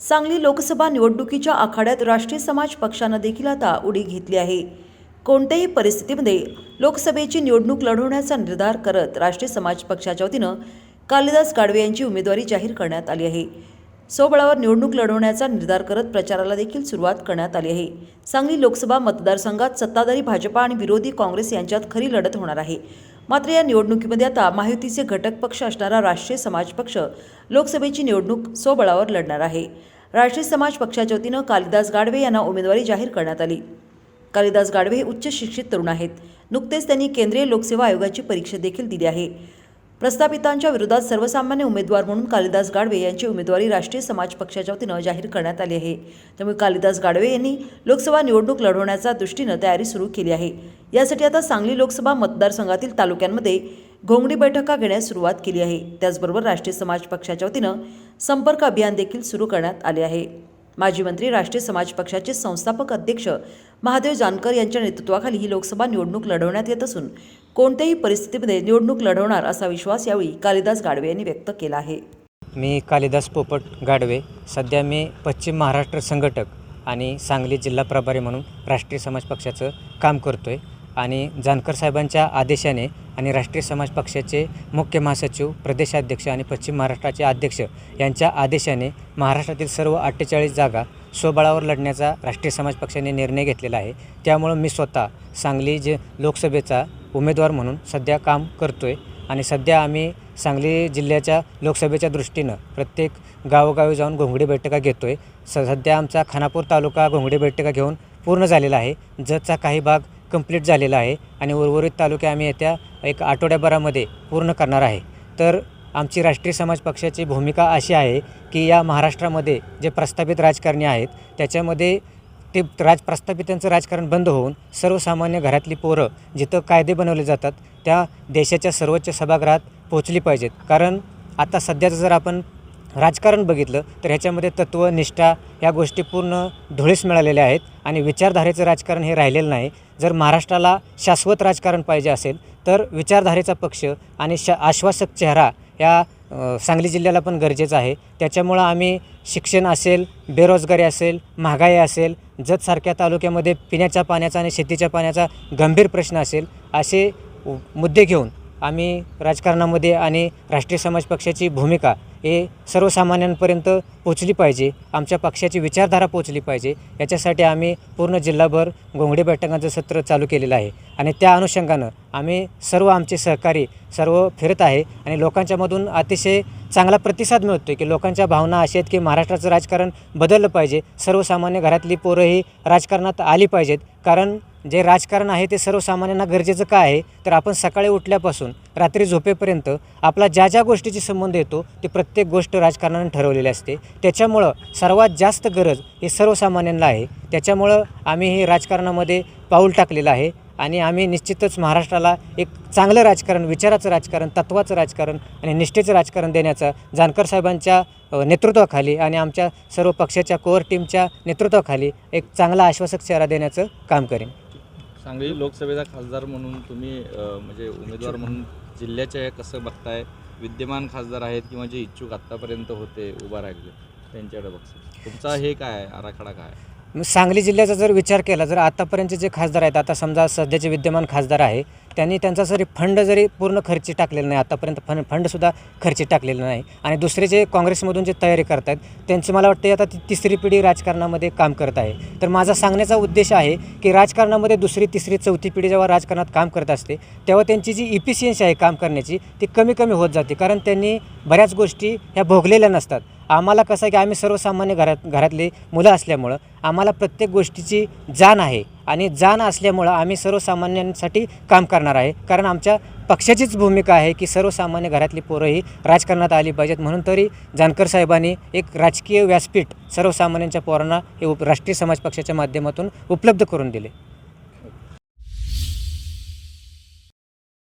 सांगली लोकसभा निवडणुकीच्या आखाड्यात राष्ट्रीय समाज पक्षानं देखील आता उडी घेतली आहे. कोणत्याही परिस्थितीमध्ये लोकसभेची निवडणूक लढवण्याचा निर्धार करत राष्ट्रीय समाज पक्षाच्या वतीनं कालिदास गाडवे यांची उमेदवारी जाहीर करण्यात आली आहे. सोबळावर निवडणूक लढवण्याचा निर्धार करत प्रचाराला देखील सुरुवात करण्यात आली आहे. सांगली लोकसभा मतदारसंघात सत्ताधारी भाजपा आणि विरोधी काँग्रेस यांच्यात खरी लढत होणार आहे. मात्र या निवडणुकीमध्ये आता महायुतीचे घटक पक्ष असणारा राष्ट्रीय समाज पक्ष लोकसभेची निवडणूक सोबळावर लढणार आहे. राष्ट्रीय समाज पक्षाच्या वतीनं कालिदास गाडवे यांना उमेदवारी जाहीर करण्यात आली. कालिदास गाडवे हे उच्च शिक्षित तरुण आहेत. नुकतेच त्यांनी केंद्रीय लोकसेवा आयोगाची परीक्षा देखील दिली आहे. प्रस्थापितांच्या विरोधात सर्वसामान्य उमेदवार म्हणून कालिदास गाडवे यांची उमेदवारी राष्ट्रीय समाज पक्षाच्या वतीनं जाहीर करण्यात आली आहे. त्यामुळे कालिदास गाडवे यांनी लोकसभा निवडणूक लढवण्याच्या दृष्टीनं तयारी सुरू केली आहे. यासाठी आता सांगली लोकसभा मतदारसंघातील तालुक्यांमध्ये घोंगडी बैठका घेण्यास सुरुवात केली आहे. त्याचबरोबर राष्ट्रीय समाज पक्षाच्या वतीनं संपर्क अभियान देखील सुरू करण्यात आले आहे. माजी मंत्री राष्ट्रीय समाज पक्षाचे संस्थापक अध्यक्ष महादेव जानकर यांच्या नेतृत्वाखाली ही लोकसभा निवडणूक लढवण्यात येत असून कोणत्याही परिस्थितीमध्ये निवडणूक लढवणार असा विश्वास यावेळी कालिदास गाडवे यांनी व्यक्त केला आहे. मी कालिदास पोपट गाडवे सध्या मी पश्चिम महाराष्ट्र संघटक आणि सांगली जिल्हा प्रभारी म्हणून राष्ट्रीय समाज पक्षाचं काम करतो आहे आणि जानकर साहेबांच्या आदेशाने आणि राष्ट्रीय समाज पक्षाचे मुख्य महासचिव प्रदेशाध्यक्ष आणि पश्चिम महाराष्ट्राचे अध्यक्ष यांच्या आदेशाने महाराष्ट्रातील सर्व अठ्ठेचाळीस जागा स्वबळावर लढण्याचा राष्ट्रीय समाज पक्षाने निर्णय घेतलेला आहे. त्यामुळं मी स्वतः सांगली जे लोकसभेचा उमेदवार म्हणून सध्या काम करतो आहे आणि सध्या आम्ही सांगली जिल्ह्याच्या लोकसभेच्या दृष्टीनं प्रत्येक गावोगावी जाऊन घोंगडी बैठका घेतो आहे स सध्या आमचा खानापूर तालुका घोंगडी बैठका घेऊन पूर्ण झालेला आहे. जतचा काही भाग कंप्लीट झालेलं आहे आणि उर्वरित तालुके आम्ही येत्या एक आठवड्याभरामध्ये पूर्ण करणार आहे. तर आमची राष्ट्रीय समाज पक्षाची भूमिका अशी आहे की या महाराष्ट्रामध्ये जे प्रस्थापित राजकारणी आहेत त्याच्यामध्ये ते राज प्रस्थापितांचं राजकारण बंद होऊन सर्वसामान्य घरातली पोरं जिथं कायदे बनवले जातात त्या देशाच्या सर्वोच्च सभागृहात पोचली पाहिजेत. कारण आता सध्याचं जर आपण राजकारण बघितलं तर ह्याच्यामध्ये तत्त्व निष्ठा ह्या गोष्टी पूर्ण धुळीस मिळालेल्या आहेत. आणि विचारधारेचं राजकारण हे राहिलेलं नाही. जर महाराष्ट्राला शाश्वत राजकारण पाहिजे असेल तर विचारधारेचा पक्ष आणि श आश्वासक चेहरा या सांगली जिल्ह्याला पण गरजेचं आहे. त्याच्यामुळं आम्ही शिक्षण असेल बेरोजगारी असेल महागाई असेल जतसारख्या तालुक्यामध्ये पिण्याच्या पाण्याचा आणि शेतीच्या पाण्याचा गंभीर प्रश्न असेल असे मुद्दे घेऊन आम्ही राजकारणामध्ये आणि राष्ट्रीय समाज पक्षाची भूमिका हे सर्वसामान्यांपर्यंत पोचली पाहिजे. आमच्या पक्षाची विचारधारा पोचली पाहिजे. याच्यासाठी आम्ही पूर्ण जिल्हाभर घोंगडी बैठकांचं सत्र चालू केलेलं आहे. आणि त्या अनुषंगानं आम्ही सर्व आमचे सहकारी सर्व फिरत आहे आणि लोकांच्यामधून अतिशय चांगला प्रतिसाद मिळतो आहे की लोकांच्या भावना अशा आहेत की महाराष्ट्राचं राजकारण बदललं पाहिजे. सर्वसामान्य घरातली पोरं ही राजकारणात आली पाहिजेत. कारण जे राजकारण आहे ते सर्वसामान्यांना गरजेचं का आहे तर आपण सकाळी उठल्यापासून रात्री झोपेपर्यंत आपला ज्या ज्या गोष्टीची संबंध येतो ते प्रत्येक गोष्ट राजकारणाने ठरवलेली असते. त्याच्यामुळं सर्वात जास्त गरज ही सर्वसामान्यांना आहे. त्याच्यामुळं आम्ही हे राजकारणामध्ये पाऊल टाकलेलं आहे आणि आम्ही निश्चितच महाराष्ट्राला एक चांगलं राजकारण विचाराचं राजकारण तत्त्वाचं राजकारण आणि निष्ठेचं राजकारण देण्याचा जानकर साहेबांच्या नेतृत्वाखाली आणि आमच्या सर्व पक्षाच्या कोअर टीमच्या नेतृत्वाखाली एक चांगला आश्वासक चेहरा देण्याचं काम करेन. सांगली लोकसभेचा खासदार म्हणून तुम्ही म्हणजे उमेदवार म्हणून जिल्ह्याच्या कसं बघताय? विद्यमान खासदार आहेत किंवा जे इच्छुक आत्तापर्यंत होते उभा राहिले त्यांच्याकडे बघता. तुमचा हे काय आहे? आराखडा काय? मग सांगली जिल्ह्याचा जर विचार केला जर आतापर्यंतचे जे खासदार आहेत आता समजा सध्याचे विद्यमान खासदार आहे त्यांनी त्यांचा जरी फंड जरी पूर्ण खर्ची टाकलेला नाही आतापर्यंत फंड फंडसुद्धा खर्ची टाकलेलं नाही. आणि दुसरे जे काँग्रेसमधून जे तयारी करत आहेत त्यांचं मला वाटतं आता ती तिसरी पिढी राजकारणामध्ये काम करत आहे. तर माझा सांगण्याचा उद्देश आहे की राजकारणामध्ये दुसरी तिसरी चौथी पिढी जेव्हा राजकारणात काम करत असते तेव्हा त्यांची जी इफिशियन्सी आहे काम करण्याची ती कमी कमी होत जाते. कारण त्यांनी बऱ्याच गोष्टी ह्या भोगलेल्या नसतात. आम्हाला कसं आहे की आम्ही सर्वसामान्य घरात घरातली मुलं असल्यामुळं आम्हाला प्रत्येक गोष्टीची जाण आहे. आणि जाण असल्यामुळं आम्ही सर्वसामान्यांसाठी काम करणार आहे. कारण आमच्या पक्षाचीच भूमिका आहे की सर्वसामान्य घरातली पोरं ही राजकारणात आली पाहिजेत. म्हणून तरी जानकर साहेबांनी एक राजकीय व्यासपीठ सर्वसामान्यांच्या पोरांना हे उप राष्ट्रीय समाज पक्षाच्या माध्यमातून उपलब्ध करून दिले.